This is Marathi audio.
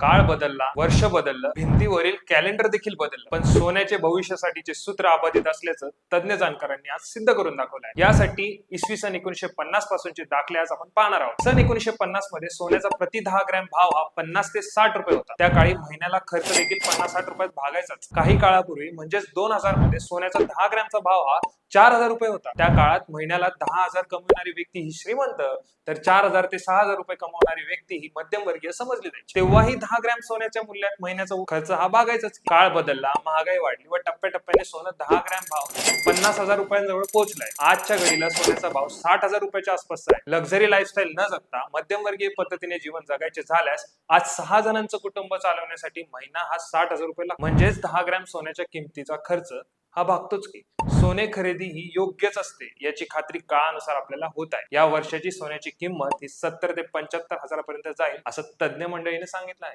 काळ बदलला वर्ष बदललं भिंतीवरील कॅलेंडर देखील बदललं. पण सोन्याचे भविष्यासाठीचे सूत्र अबाधित असल्याचं तज्ज्ञ जाणकारांनी आज सिद्ध करून दाखवलं आहे यासाठी इसवी सन एकोणीशे पन्नास पासूनचे दाखले आज आपण पाहणार आहोत. सन एकोणीशे पन्नासमध्ये सोन्याचा प्रति दहा ग्रॅम भाव हा पन्नास ते साठ रुपये होता. त्या काळी महिन्याला खर्च देखील पन्नास साठ रुपयात भागायचाच. काही काळापूर्वी म्हणजेच दोन हजारमध्ये सोन्याचा दहा ग्रॅमचा भाव हा चार हजार रुपये होता. त्या काळात महिन्याला दहा हजार कमविणारी व्यक्ती ही श्रीमंत तर चार हजार ते सहा हजार रुपये कमवणारी व्यक्ती ही मध्यमवर्गीय समजली जायची. तेव्हाही दहा ग्रॅम सोन्याच्या मूल्यात महिन्याचा खर्च हा बघायचाच काळ बदलला महागाई वाढली व टप्प्याटप्प्याने सोनं दहा ग्रॅम भाव पन्नास हजार रुपयांजवळ पोहोचलाय. आजच्या घडीला सोन्याचा भाव साठ हजार रुपयाच्या आसपासचा आहे. लक्झरी लाईफस्टाईल न जगता मध्यमवर्गीय पद्धतीने जीवन जगायचे झाल्यास आज सहा जणांचं कुटुंब चालवण्यासाठी महिना हा साठ हजार रुपये म्हणजेच दहा ग्रॅम सोन्याच्या किमतीचा खर्च हा भागतोच की. सोने खरेदी ही योग्यच असते याची खात्री काळानुसार आपल्याला होत आहे. या वर्षाची सोन्याची किंमत ही सत्तर ते पंच्याहत्तर हजारापर्यंत जाईल असं तज्ज्ञ मंडळीने सांगितलं आहे.